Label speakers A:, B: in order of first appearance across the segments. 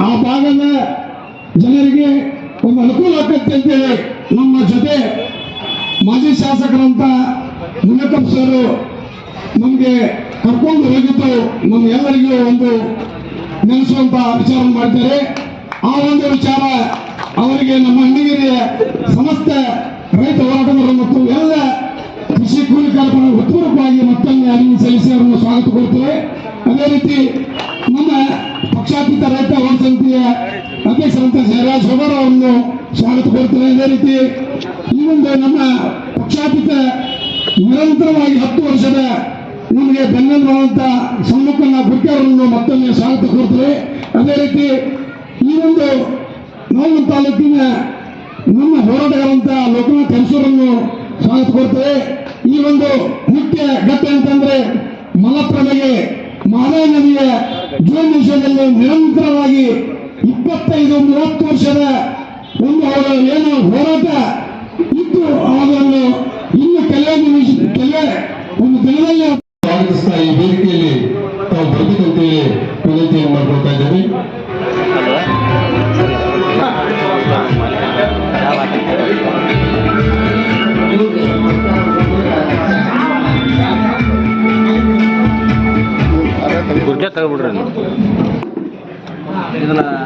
A: ಆ ಭಾಗದ ಜನರಿಗೆ ಒಂದು ಅನುಕೂಲ ಆಗತ್ತೆ ಅಂತೇಳಿ ನಮ್ಮ ಜೊತೆ ಮಾಜಿ ಶಾಸಕರಂತ ಮುನಿಯಪ್ಪ ಸರ್ ನಮಗೆ ಕರ್ಕೊಂಡು ಹೋಗಿದ್ದು ನಮ್ಗೆಲ್ಲರಿಗೂ ಒಂದು ನೆನೆಸುವಂತ ವಿಚಾರ ಮಾಡ್ತಾರೆ. ಆ ಒಂದು ವಿಚಾರ ಅವರಿಗೆ ನಮ್ಮ ಅಣ್ಣಿಗಿರಿಯ ಸಮಸ್ತ ರೈತ ಹೋರಾಟಗಾರರು ಮತ್ತು ಎಲ್ಲ ಕೃಷಿ ಕೂಲಿ ಕಾರ್ಮಿಕರು ಹೃತ್ಪೂರ್ವಕವಾಗಿ ಮತ್ತೊಮ್ಮೆ ಅರಿವು ಸಲ್ಲಿಸಿ ಅವರನ್ನು ಸ್ವಾಗತ ಕೊಡ್ತೇವೆ. ಅದೇ ರೀತಿ ನಮ್ಮ ಪಕ್ಷಾತೀತ ರೈತ ಹೋರಾಟ ಸಮಿತಿಯ ಅಧ್ಯಕ್ಷರಂತ ಜಯರಾಜ್ ಅವರ ಅವರನ್ನು ಸ್ವಾಗತ ಕೊಡ್ತೇವೆ. ಅದೇ ರೀತಿ ಈ ಒಂದು ನಮ್ಮ ಪಕ್ಷಾತೀತ ನಿರಂತರವಾಗಿ ಹತ್ತು ವರ್ಷದ ನಮಗೆ ಬೆನ್ನಂತ ಸಮ್ಮುಖನ ಗುರ್ಕೆ ಅವರನ್ನು ಮತ್ತೊಮ್ಮೆ ಸ್ವಾಗತ ಕೊಡ್ತೇವೆ. ಅದೇ ರೀತಿ ಈ ಒಂದು ತಾಲೂಕಿನ ನಮ್ಮ ಹೋರಾಟಗಾರಂತ ಲೋಕನಾಥ್ ಹೆಂಸೂರನ್ನು ಸ್ವಾಗತ ಕೊಡ್ತೇವೆ ಈ ಒಂದು ಮುಖ್ಯ ಘಟ್ಟ ಅಂತಂದ್ರೆ ಮಲಪ್ರಭೆಗೆ ಮಹದಾಯಿ ನದಿಯ ಜೂನ್ ವಿಷಯದಲ್ಲಿ ನಿರಂತರವಾಗಿ ಇಪ್ಪತ್ತೈದು ಮೂವತ್ತು ವರ್ಷದ ಒಂದು ಏನು ಹೋರಾಟ ಇತ್ತು. ಅದನ್ನು ಇನ್ನು ಕೆಲವೇ ನಿಮಿಷ, ಕೆಲವೇ ಒಂದು ದಿನದಲ್ಲಿ
B: ಸ್ವಾಗತಿಸ್ತಾ ಈ ವೇದಿಕೆಯಲ್ಲಿ ತಾವು ಬರ್ಬೇಕಂತೇಳಿ ವಿನಂತಿಯನ್ನು ಮಾಡ್ಕೊಳ್ತಾ ಇದ್ದೇವೆ.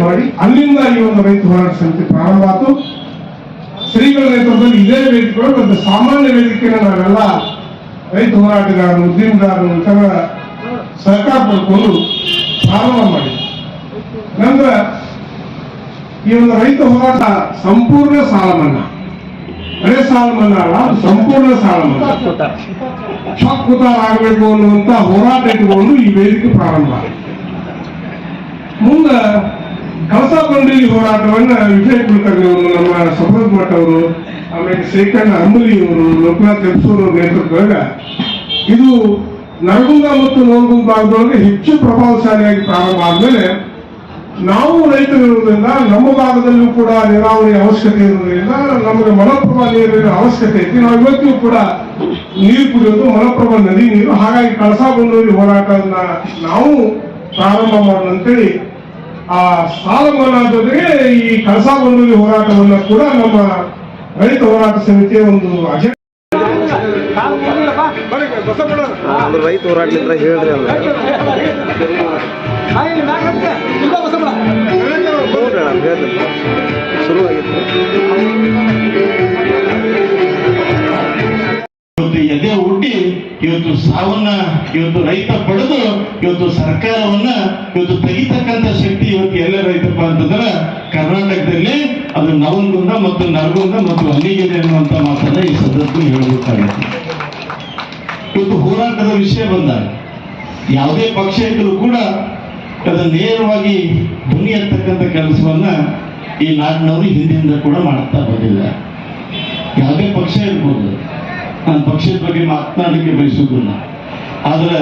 C: ಮಾಡಿ ಅಲ್ಲಿಂದ ಈ ಒಂದು ರೈತ ಹೋರಾಟ ಸಮಿತಿ ಪ್ರಾರಂಭವಾಯಿತು ಶ್ರೀಗಳ ನೇತೃತ್ವದಲ್ಲಿ ಇದೇ ವೇದಿಕೆಗಳು ಒಂದು ಸಾಮಾನ್ಯ ವೇದಿಕೆಯನ್ನು ನಾವೆಲ್ಲ ರೈತ ಹೋರಾಟಗಾರರು ಉದ್ಯಮದಾರರು ಇತರ ಸಹಕಾರ ಪಡ್ಕೊಂಡು ಪ್ರಾರಂಭ ಮಾಡಿ ನಂತರ ಈ ಒಂದು ರೈತ ಹೋರಾಟ ಸಂಪೂರ್ಣ ಸಾಲ ಮನ್ನಾ ಬರೇ ಸಾಲ ಮನ್ನಾ ಅಲ್ಲ ಸಂಪೂರ್ಣ ಸಾಲ ಮನ್ನಾ ಶಾಕ್ಪುತಾರ ಆಗಬೇಕು ಅನ್ನುವಂತ ಹೋರಾಟ ಇಟ್ಟುಕೊಂಡು ಈ ವೇದಿಕೆ ಪ್ರಾರಂಭ ಮುಂದ ಕಳಸ ಬಂಡೂರಿ ಹೋರಾಟವನ್ನ ವಿಜಯ್ ಕುಲಕರ್ಣಿ ನಮ್ಮ ಸಫರದ್ ಮಠ ಅವರು, ಆಮೇಲೆ ಶೇಖಣ್ಣ ಅಂಬಲಿ ಅವರು, ಲೋಕನಾಥ್ ಅವರ ನೇತೃತ್ವದಾಗ ಇದು ನರಗುಂದ ಮತ್ತು ನೋರ್ಗುಂದ ಭಾಗದೊಳಗೆ ಹೆಚ್ಚು ಪ್ರಭಾವಶಾಲಿಯಾಗಿ ಪ್ರಾರಂಭ ಆದ್ಮೇಲೆ ನಾವು ರೈತರಿರುವುದರಿಂದ ನಮ್ಮ ಭಾಗದಲ್ಲೂ ಕೂಡ ನೀರಾವರಿ ಅವಶ್ಯಕತೆ ಇರುವುದರಿಂದ ನಮಗೆ ಮಲಪ್ರಭಾ ನೀರಿನ ಅವಶ್ಯಕತೆ ಐತಿ. ನಾವು ಇವತ್ತಿಗೂ ಕೂಡ ನೀರು ಕುಡಿಯೋದು, ಮಲಪ್ರಭಾ ನದಿ ನೀರು, ಹಾಗಾಗಿ ಕಳಸಾ ಬಂಡೂರಿ ಹೋರಾಟವನ್ನ ನಾವು ಪ್ರಾರಂಭ ಮಾಡೋಣ ಅಂತೇಳಿ ಆ ಸಾಲ ಮನ್ನಾ ಜೊತೆಗೆ ಈ ಕಳಸಾ ಬಂಡೂರಿ ಹೋರಾಟವನ್ನ ಕೂಡ ನಮ್ಮ ರೈತ ಹೋರಾಟ ಸಮಿತಿಯ ಒಂದು ಅಜೆಂಡಾ
D: ರೈತ ಹೋರಾಟ ಹೇಳ್ರಿ
E: ಶುರುವಾಗಿತ್ತು. ಎದೆ ಹುಟ್ಟಿ ಇವತ್ತು ಸಾವನ್ನ, ಇವತ್ತು ರೈತ ಪಡೆದು ಇವತ್ತು ಸರ್ಕಾರವನ್ನ, ಇವತ್ತು ತೆಗಿತಕ್ಕಂತ ಶಕ್ತಿ ಇವತ್ತು ಎಲ್ಲ ರೈತಪ್ಪ ಅಂತಂದ್ರ ಕರ್ನಾಟಕದಲ್ಲಿ ಅದು ನವನಗುಂದ ಮತ್ತು ನರಗುಂದ ಮತ್ತು ಅಲ್ಲಿಗಿದೆ ಅನ್ನುವಂತ ಮಾತನ್ನ ಈ ಸಂದರ್ಭದಲ್ಲಿ ಹೇಳಬೇಕಾಗುತ್ತೆ ಇವತ್ತು ಹೋರಾಟದ ವಿಷಯ ಬಂದಾಗ ಯಾವುದೇ ಪಕ್ಷ ಇದ್ರೂ ಕೂಡ ಅದನ್ನ ನೇರವಾಗಿ ಧ್ವನಿ ಎತ್ತಕ್ಕಂಥ ಕೆಲಸವನ್ನ ಈ ನಾಡಿನವರು ಹಿಂದಿಂದ ಕೂಡ ಮಾಡ್ತಾ ಬಂದಿದ್ದಾರೆ ಯಾವುದೇ ಪಕ್ಷ ಇರ್ಬೋದು ನಾನು ಪಕ್ಷದ ಬಗ್ಗೆ ಮಾತನಾಡಲಿಕ್ಕೆ ಬಯಸುವುದಿಲ್ಲ. ಆದರೆ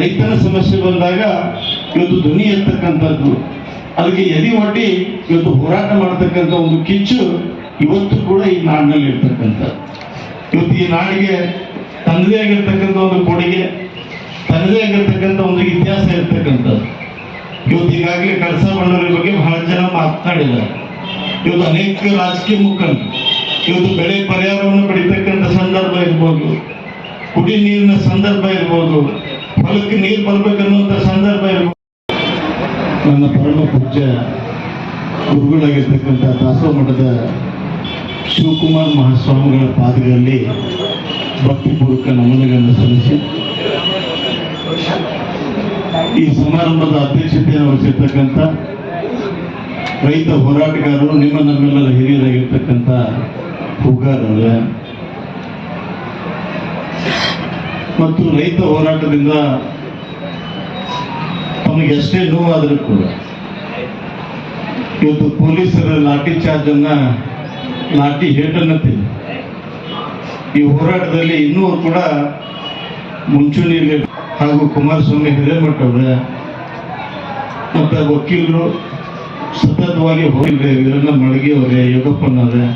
E: ರೈತನ ಸಮಸ್ಯೆ ಬಂದಾಗ ಇವತ್ತು ಧ್ವನಿ ಎತ್ತಕ್ಕಂಥದ್ದು, ಅದಕ್ಕೆ ಎದಿ ಒಡ್ಡಿ ಇವತ್ತು ಹೋರಾಟ ಮಾಡ್ತಕ್ಕಂಥ ಒಂದು ಕಿಚ್ಚು ಇವತ್ತು ಕೂಡ ಈ ನಾಡಿನಲ್ಲಿ ಇರ್ತಕ್ಕಂಥದ್ದು. ಇವತ್ತು ಈ ನಾಡಿಗೆ ತನ್ನದೇ ಆಗಿರ್ತಕ್ಕಂಥ ಒಂದು ಕೊಡುಗೆ ತನ್ನದೇ ಆಗಿರ್ತಕ್ಕಂಥ ಒಂದು ಇತಿಹಾಸ ಇರ್ತಕ್ಕಂಥದ್ದು. ಇವತ್ತು ಈಗಾಗಲೇ ಕಳಸ ಬಗ್ಗೆ ಬಹಳ ಜನ ಮಾತನಾಡಿದ್ದಾರೆ. ಇವತ್ತು ಅನೇಕ ರಾಜಕೀಯ ಮುಖಂಡರು, ಇವತ್ತು ಬೆಳೆ ಪರಿಹಾರವನ್ನು ಪಡಿತಕ್ಕಂಥ ಸಂದರ್ಭ ಇರ್ಬೋದು. ಕುಡಿ ನೀರಿನ ಸಂದರ್ಭ ಇರ್ಬೋದು. ಹೊಲಕ್ಕೆ ನೀರು ಬರ್ಬೇಕನ್ನುವಂಥ ಸಂದರ್ಭ ಇರ್ಬೋದು. ನನ್ನ ಪರಮ ಪೂಜ್ಯ ಗುರುಗಳಾಗಿರ್ತಕ್ಕಂಥ ದಾಸೋ ಮಠದ ಶಿವಕುಮಾರ್ ಮಹಾಸ್ವಾಮಿಗಳ ಪಾದಗಳಲ್ಲಿ ಭಕ್ತಿಪೂರ್ವಕ ನಮನಗಳನ್ನು ಸಲ್ಲಿಸಿ, ಈ ಸಮಾರಂಭದ ಅಧ್ಯಕ್ಷತೆಯನ್ನು ವಹಿಸಿರ್ತಕ್ಕಂಥ ರೈತ ಹೋರಾಟಗಾರರು ನಿಮ್ಮ ನಮ್ಮೆಲ್ಲರ ಹಿರಿಯರಾಗಿರ್ತಕ್ಕಂಥ ಹುಗಾರ್ ಅವರೇ ಮತ್ತು ರೈತ ಹೋರಾಟದಿಂದ ತಮಗೆ ಎಷ್ಟೇ ನೋವಾದರೂ ಕೂಡ ಇವತ್ತು ಪೊಲೀಸರ ಲಾಠಿ ಚಾರ್ಜ್ ಅನ್ನ ಲಾಠಿ ಹೇಟನ್ನ ಈ ಹೋರಾಟದಲ್ಲಿ ಇನ್ನೂ ಕೂಡ ಮುಂಚೂಣಿಯಲ್ಲಿ ಹಾಗೂ ಕುಮಾರಸ್ವಾಮಿ ಹಿರೇಮಠ ಅವರ ಮತ್ತು ವಕೀಲರು ಸತತವಾಗಿ ಹೋಗಿದ್ರೆ ವೀರಣ್ಣ ಮಳಗಿ ಅವರೇ, ಯೋಗಪ್ಪನವರೇ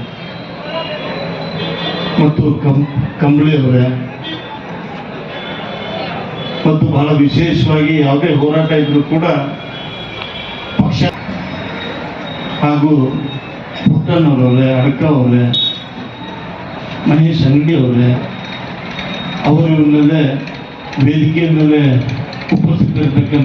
E: ಮತ್ತು ಕಂ ಕಂಬಳಿ ಅವರೇ. ಮತ್ತು ಬಹಳ ವಿಶೇಷವಾಗಿ ಯಾವುದೇ ಹೋರಾಟ ಇದ್ರೂ ಕೂಡ ಪಕ್ಷ ಹಾಗೂ ಪುಟ್ಟಣ್ಣವರವರೇ ಅಡ್ಕ ಅವರೇ ಮಹೇಶ್ ಅಂಗಡಿ ಅವರೇ ಅವರ ಮೇಲೆ ವೇದಿಕೆ ಮೇಲೆ ಉಪಸ್ಥಿತರಿರ್ತಕ್ಕಂಥ